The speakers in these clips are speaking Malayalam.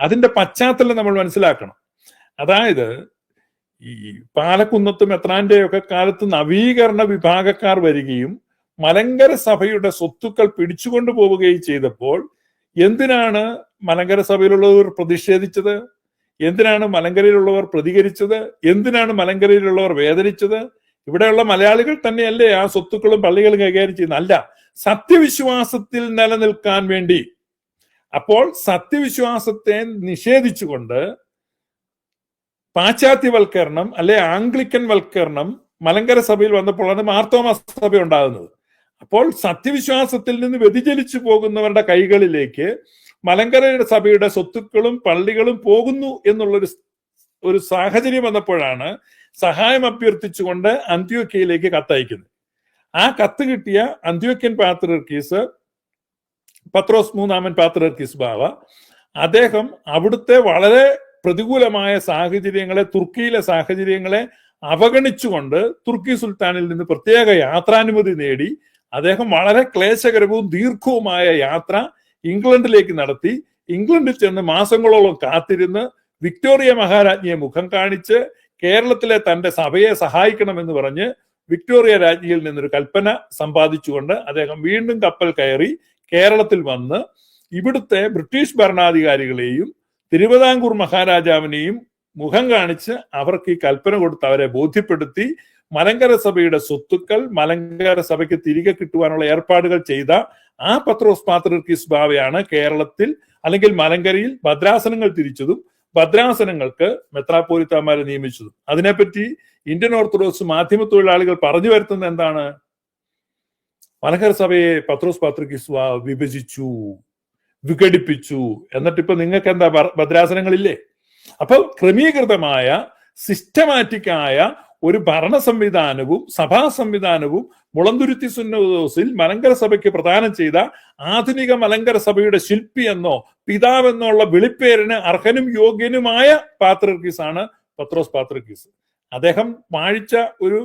അതിന്റെ പശ്ചാത്തലം നമ്മൾ മനസ്സിലാക്കണം. അതായത് ഈ പാലക്കുന്നത്തും എത്രാന്റെ ഒക്കെ കാലത്ത് നവീകരണ വിഭാഗക്കാർ വരികയും മലങ്കര സഭയുടെ സ്വത്തുക്കൾ പിടിച്ചുകൊണ്ടു പോവുകയും ചെയ്തപ്പോൾ എന്തിനാണ് മലങ്കര സഭയിലുള്ളവർ പ്രതിഷേധിച്ചത്? എന്തിനാണ് മലങ്കരയിലുള്ളവർ പ്രതികരിച്ചത്? എന്തിനാണ് മലങ്കരയിലുള്ളവർ വേദനിച്ചത്? ഇവിടെയുള്ള മലയാളികൾ തന്നെയല്ലേ ആ സ്വത്തുക്കളും പള്ളികളും കൈകാര്യം ചെയ്യുന്നത്? അല്ല സത്യവിശ്വാസത്തിൽ നിലനിൽക്കാൻ വേണ്ടി അപ്പോൾ സത്യവിശ്വാസത്തെ നിഷേധിച്ചുകൊണ്ട് പാശ്ചാത്യവൽക്കരണം അല്ലെ ആംഗ്ലിക്കൻ വൽക്കരണം മലങ്കര സഭയിൽ വന്നപ്പോഴാണ് മാർത്തോമ സഭ ഉണ്ടാകുന്നത്. അപ്പോൾ സത്യവിശ്വാസത്തിൽ നിന്ന് വ്യതിചലിച്ചു പോകുന്നവരുടെ കൈകളിലേക്ക് മലങ്കര സഭയുടെ സ്വത്തുക്കളും പള്ളികളും പോകുന്നു എന്നുള്ളൊരു ഒരു സാഹചര്യം വന്നപ്പോഴാണ് സഹായം അഭ്യർത്ഥിച്ചുകൊണ്ട് അന്ത്യോക്കയിലേക്ക് കത്തയക്കുന്നത്. ആ കത്ത് കിട്ടിയ അന്ത്യോക്യൻ പാത്രീർക്കീസ് പത്രോസ് മൂന്നാമൻ പാത്രർക്കിസ്ബാവ അദ്ദേഹം അവിടുത്തെ വളരെ പ്രതികൂലമായ സാഹചര്യങ്ങളെ തുർക്കിയിലെ സാഹചര്യങ്ങളെ അവഗണിച്ചുകൊണ്ട് തുർക്കി സുൽത്താനിൽ നിന്ന് പ്രത്യേക യാത്രാനുമതി നേടി. അദ്ദേഹം വളരെ ക്ലേശകരവും ദീർഘവുമായ യാത്ര ഇംഗ്ലണ്ടിലേക്ക് നടത്തി. ഇംഗ്ലണ്ടിൽ ചെന്ന് മാസങ്ങളോളം കാത്തിരുന്ന് വിക്ടോറിയ മഹാരാജ്ഞിയെ മുഖം കാണിച്ച് കേരളത്തിലെ തന്റെ സഭയെ സഹായിക്കണമെന്ന് പറഞ്ഞ് വിക്ടോറിയ രാജ്ഞിയിൽ നിന്നൊരു കൽപ്പന സമ്പാദിച്ചുകൊണ്ട് അദ്ദേഹം വീണ്ടും കപ്പൽ കയറി കേരളത്തിൽ വന്ന് ഇവിടുത്തെ ബ്രിട്ടീഷ് ഭരണാധികാരികളെയും തിരുവിതാംകൂർ മഹാരാജാവിനെയും മുഖം കാണിച്ച് അവർക്ക് ഈ കൽപ്പന കൊടുത്ത് അവരെ ബോധ്യപ്പെടുത്തി മലങ്കര സഭയുടെ സ്വത്തുക്കൾ മലങ്കര സഭയ്ക്ക് തിരികെ കിട്ടുവാനുള്ള ഏർപ്പാടുകൾ ചെയ്ത ആ പത്രോസ് പാത്രർക്കീസ് ബാവയാണ് കേരളത്തിൽ അല്ലെങ്കിൽ മലങ്കരയിൽ ഭദ്രാസനങ്ങൾ തിരിച്ചതും ഭദ്രാസനങ്ങൾക്ക് മെത്രാപ്പോലിത്താമാരെ നിയമിച്ചതും. അതിനെപ്പറ്റി ഇന്ത്യൻ ഓർത്തഡോക്സ് മാധ്യമ തൊഴിലാളികൾ പറഞ്ഞു വരുത്തുന്നത് എന്താണ്? മലങ്കര സഭയെ പത്രോസ് പാത്രീർക്കീസ് വിഭജിച്ചു വിഘടിപ്പിച്ചു. എന്നിട്ടിപ്പോ നിങ്ങൾക്ക് എന്താ ഭദ്രാസനങ്ങളില്ലേ? അപ്പൊ ക്രമീകൃതമായ സിസ്റ്റമാറ്റിക് ആയ ഒരു ഭരണ സംവിധാനവും സഭാ സംവിധാനവും മുളന്തുരുത്തി സുന്നോസിൽ മലങ്കര സഭയ്ക്ക് പ്രദാനം ചെയ്ത ആധുനിക മലങ്കര സഭയുടെ ശില്പി എന്നോ പിതാവെന്നുള്ള വിളിപ്പേരിന് അർഹനും യോഗ്യനുമായ പാത്രീർക്കീസ് ആണ് പത്രോസ് പാത്രീർക്കീസ്. അദ്ദേഹം വാഴിച്ച ഒരു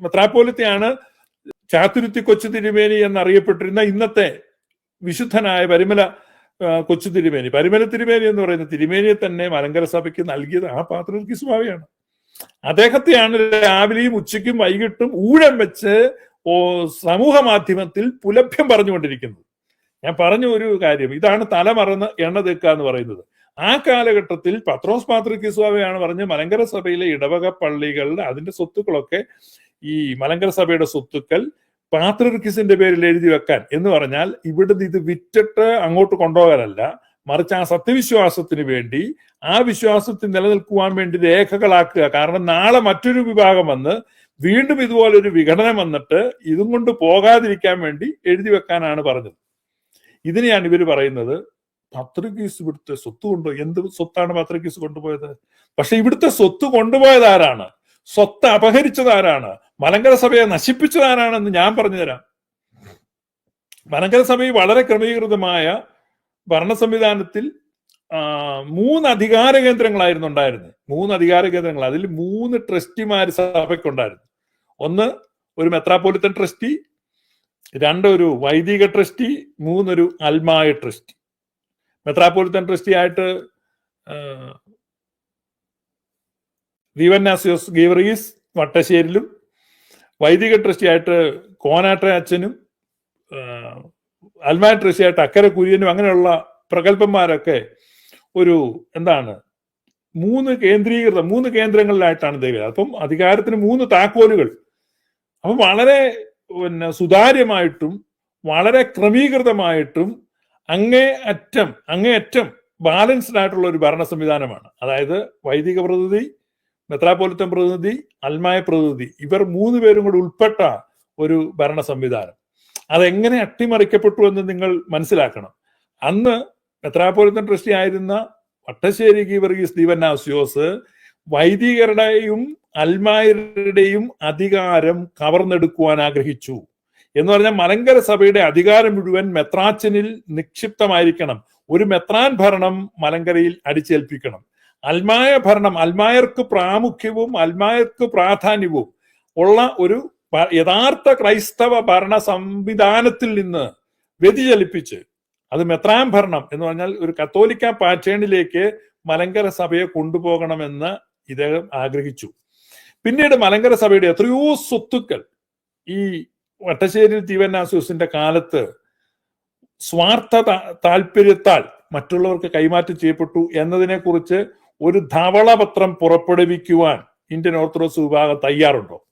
മെത്രാപ്പോലിത്തെയാണ് ചാത്തുരുത്തി കൊച്ചു തിരുമേനി എന്നറിയപ്പെട്ടിരുന്ന ഇന്നത്തെ വിശുദ്ധനായ പരിമല കൊച്ചു തിരുമേനി. പരിമല തിരുമേനി എന്ന് പറയുന്ന തിരുമേനിയെ തന്നെ മലങ്കര സഭയ്ക്ക് നൽകിയത് ആ പാത്രീർക്കീസ് സ്വാമിയാണ് അദ്ദേഹത്തെയാണ് രാവിലെയും ഉച്ചയ്ക്കും വൈകിട്ടും ഊഴം വെച്ച് സമൂഹ മാധ്യമത്തിൽ പുലഭ്യം പറഞ്ഞുകൊണ്ടിരിക്കുന്നത്. ഞാൻ പറഞ്ഞ ഒരു കാര്യം ഇതാണ് തലമറന്ന് എണ്ണ തേക്കുക എന്ന് പറയുന്നത്. ആ കാലഘട്ടത്തിൽ പത്രോസ് പാത്രിക്കിസ്വാമിയാണ് പറഞ്ഞ് മലങ്കര സഭയിലെ ഇടവക പള്ളികളുടെ അതിന്റെ സ്വത്തുക്കളൊക്കെ ഈ മലങ്കര സഭയുടെ സ്വത്തുക്കൾ പാത്രർക്കിസിന്റെ പേരിൽ എഴുതി വെക്കാൻ എന്ന് പറഞ്ഞാൽ ഇവിടുന്ന് ഇത് വിറ്റിട്ട് അങ്ങോട്ട് കൊണ്ടുപോകാനല്ല മറിച്ച് ആ സത്യവിശ്വാസത്തിന് വേണ്ടി ആ വിശ്വാസത്തിൽ നിലനിൽക്കുവാൻ വേണ്ടി രേഖകളാക്കുക. കാരണം നാളെ മറ്റൊരു വിഭാഗം വന്ന് വീണ്ടും ഇതുപോലെ ഒരു വിഘടനം വന്നിട്ട് ഇതും കൊണ്ട് പോകാതിരിക്കാൻ വേണ്ടി എഴുതി വെക്കാനാണ് പറഞ്ഞത്. ഇതിനെയാണ് ഇവർ പറയുന്നത് പത്രികീസ് ഇവിടുത്തെ സ്വത്ത് കൊണ്ടുപോയി എന്ത് സ്വത്താണ് പത്രികീസ് കൊണ്ടുപോയത്? പക്ഷെ ഇവിടുത്തെ സ്വത്ത് കൊണ്ടുപോയത് ആരാണ്? സ്വത്ത് അപഹരിച്ചത് ആരാണ്? മലങ്കര സഭയെ നശിപ്പിച്ചതാരാണെന്ന് ഞാൻ പറഞ്ഞു തരാം മലങ്കര സഭയിൽ വളരെ ക്രമീകൃതമായ ഭരണ സംവിധാനത്തിൽ മൂന്ന് അധികാര കേന്ദ്രങ്ങളായിരുന്നു ഉണ്ടായിരുന്നത്. മൂന്ന് അധികാര കേന്ദ്രങ്ങൾ. അതിൽ മൂന്ന് ട്രസ്റ്റിമാർ സഭയ്ക്കുണ്ടായിരുന്നു. ഒന്ന് ഒരു മെത്രാപൊലിത്തൻ ട്രസ്റ്റി രണ്ടൊരു വൈദിക ട്രസ്റ്റി മൂന്നൊരു അൽമായ ട്രസ്റ്റി. മെത്രാപൊലിത്തൻ ട്രസ്റ്റി ആയിട്ട് ദീവന്നാസിയോസ് ഗീവറീസ് വട്ടശ്ശേരിലും വൈദിക ട്രസ്റ്റി ആയിട്ട് കോനാട്ട അച്ഛനും അൽമാ ട്രസ്റ്റി ആയിട്ട് അക്കരെ കുര്യനും അങ്ങനെയുള്ള പ്രഗത്ഭന്മാരൊക്കെ ഒരു എന്താണ് മൂന്ന് കേന്ദ്രീകൃത മൂന്ന് കേന്ദ്രങ്ങളിലായിട്ടാണ് ദൈവം. അപ്പം അധികാരത്തിന് മൂന്ന് താക്കോലുകൾ. അപ്പം വളരെ പിന്നെ സുതാര്യമായിട്ടും വളരെ ക്രമീകൃതമായിട്ടും അങ്ങേ അറ്റം അങ്ങേ അറ്റം ബാലൻസ്ഡ് ആയിട്ടുള്ള ഒരു ഭരണ സംവിധാനമാണ് അതായത് വൈദിക പ്രതിനിധി മെത്രാപോലിത്തൻ പ്രതിനിധി അൽമായ പ്രതിനിധി ഇവർ മൂന്ന് പേരും കൂടി ഉൾപ്പെട്ട ഒരു ഭരണ സംവിധാനം. അതെങ്ങനെ അട്ടിമറിക്കപ്പെട്ടു എന്ന് നിങ്ങൾ മനസ്സിലാക്കണം. അന്ന് മെത്രാപോലിത്തൻ ട്രസ്റ്റി ആയിരുന്ന വട്ടശ്ശേരി ഗീവർഗീസ് ദീവന്നാസ്യോസ് വൈദികരുടെയും അൽമായരുടെയും അധികാരം കവർന്നെടുക്കുവാൻ ആഗ്രഹിച്ചു. എന്ന് പറഞ്ഞാൽ മലങ്കര സഭയുടെ അധികാരം മുഴുവൻ മെത്രാച്ചനിൽ നിക്ഷിപ്തമായിരിക്കണം. ഒരു മെത്രാൻ ഭരണം മലങ്കരയിൽ അടിച്ചേൽപ്പിക്കണം. അൽമായ ഭരണം അൽമായർക്ക് പ്രാമുഖ്യവും അൽമായർക്ക് പ്രാധാന്യവും ഉള്ള ഒരു യഥാർത്ഥ ക്രൈസ്തവ ഭരണ സംവിധാനത്തിൽ നിന്ന് വ്യതിചലിപ്പിച്ച് അത് മെത്രാൻ ഭരണം എന്ന് പറഞ്ഞാൽ ഒരു കത്തോലിക്ക പാറ്റേണിലേക്ക് മലങ്കര സഭയെ കൊണ്ടുപോകണമെന്ന് ഇദ്ദേഹം ആഗ്രഹിച്ചു. പിന്നീട് മലങ്കര സഭയുടെ എത്രയോ സ്വത്തുക്കൾ ഈ വട്ടശ്ശേരി ജീവനാസൂസിന്റെ കാലത്ത് സ്വാർത്ഥ താല്പര്യത്താൽ മറ്റുള്ളവർക്ക് കൈമാറ്റം ചെയ്യപ്പെട്ടു എന്നതിനെ കുറിച്ച് ഒരു ധവളപത്രം പുറപ്പെടുവിക്കുവാൻ ഇന്ത്യൻ ഓർത്തഡോക്സ് വിഭാഗം തയ്യാറുണ്ടോ?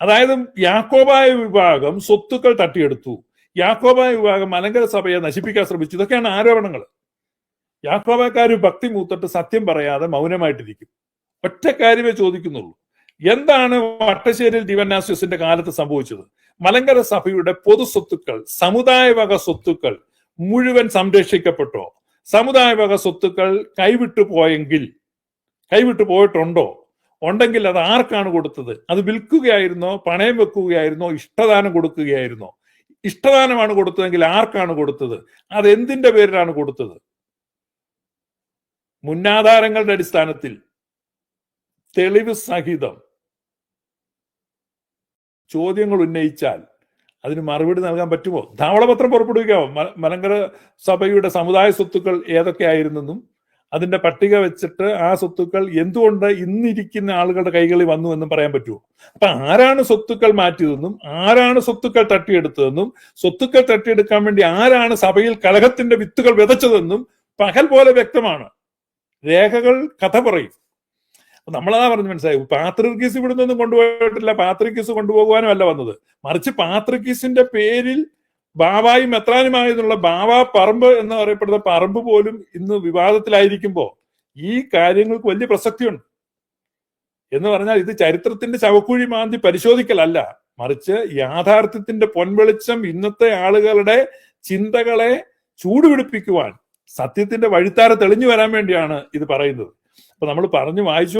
അതായത് യാക്കോബായ വിഭാഗം സ്വത്തുക്കൾ തട്ടിയെടുത്തു. യാക്കോബായ വിഭാഗം മലങ്കര സഭയെ നശിപ്പിക്കാൻ ശ്രമിച്ചു. ഇതൊക്കെയാണ് ആരോപണങ്ങൾ യാക്കോബക്കാർ ഭക്തി മൂത്തിട്ട് സത്യം പറയാതെ മൗനമായിട്ടിരിക്കും. ഒറ്റ കാര്യമേ ചോദിക്കുന്നുള്ളൂ. എന്താണ് വട്ടശ്ശേരിയിൽ ദിവന്നാസ്യസിന്റെ കാലത്ത് സംഭവിച്ചത്? മലങ്കര സഭയുടെ പൊതു സ്വത്തുക്കൾ സമുദായ വക സ്വത്തുക്കൾ മുഴുവൻ സംരക്ഷിക്കപ്പെട്ടോ? സമുദായ വക സ്വത്തുക്കൾ കൈവിട്ടു പോയെങ്കിൽ കൈവിട്ടു പോയിട്ടുണ്ടോ? ഉണ്ടെങ്കിൽ അത് ആർക്കാണ് കൊടുത്തത്? അത് വിൽക്കുകയായിരുന്നോ? പണയം വെക്കുകയായിരുന്നോ? ഇഷ്ടദാനം കൊടുക്കുകയായിരുന്നോ? ഇഷ്ടദാനമാണ് കൊടുത്തതെങ്കിൽ ആർക്കാണ് കൊടുത്തത്? അത് എന്തിന്റെ പേരിലാണ് കൊടുത്തത്? മുന്നാധാരങ്ങളുടെ അടിസ്ഥാനത്തിൽ തെളിവ് സഹിതം ചോദ്യങ്ങൾ ഉന്നയിച്ചാൽ അതിന് മറുപടി നൽകാൻ പറ്റുമോ? ധാവളപത്രം പുറപ്പെടുവിക്കാമോ മലങ്കര സഭയുടെ സമുദായ സ്വത്തുക്കൾ ഏതൊക്കെയായിരുന്നെന്നും അതിന്റെ പട്ടിക വെച്ചിട്ട് ആ സ്വത്തുക്കൾ എന്തുകൊണ്ട് ഇന്നിരിക്കുന്ന ആളുകളുടെ കൈകളിൽ വന്നു എന്നും പറയാൻ പറ്റുമോ? അപ്പൊ ആരാണ് സ്വത്തുക്കൾ മാറ്റിയതെന്നും ആരാണ് സ്വത്തുക്കൾ തട്ടിയെടുത്തതെന്നും സ്വത്തുക്കൾ തട്ടിയെടുക്കാൻ വേണ്ടി ആരാണ് സഭയിൽ കലഹത്തിന്റെ വിത്തുകൾ വിതച്ചതെന്നും പകൽ പോലെ വ്യക്തമാണ്. രേഖകൾ കഥ പറയും. നമ്മളതാ പറഞ്ഞു മനസ്സിലായി? പാത്രികീസ് ഇവിടെ നിന്നും കൊണ്ടുപോയിട്ടില്ല പാത്രികീസ് കൊണ്ടുപോകാനും അല്ല വന്നത്. മറിച്ച് പാത്രികീസിന്റെ പേരിൽ ബാബായും മെത്രാനുമായെന്നുള്ള ബാബ പറമ്പ് എന്ന് പറയപ്പെടുന്ന പറമ്പ് പോലും ഇന്ന് വിവാദത്തിലായിരിക്കുമ്പോൾ ഈ കാര്യങ്ങൾക്ക് വലിയ പ്രസക്തിയുണ്ട്. എന്ന് പറഞ്ഞാൽ ഇത് ചരിത്രത്തിന്റെ ശവക്കുഴി മാന്തി പരിശോധിക്കലല്ല മറിച്ച് യാഥാർത്ഥ്യത്തിന്റെ പൊൻവെളിച്ചം ഇന്നത്തെ ആളുകളുടെ ചിന്തകളെ ചൂടുപിടിപ്പിക്കുവാൻ സത്യത്തിന്റെ വഴിത്താര തെളിഞ്ഞു വരാൻ വേണ്ടിയാണ് ഇത് പറയുന്നത്. അപ്പൊ നമ്മൾ പറഞ്ഞു വായിച്ചു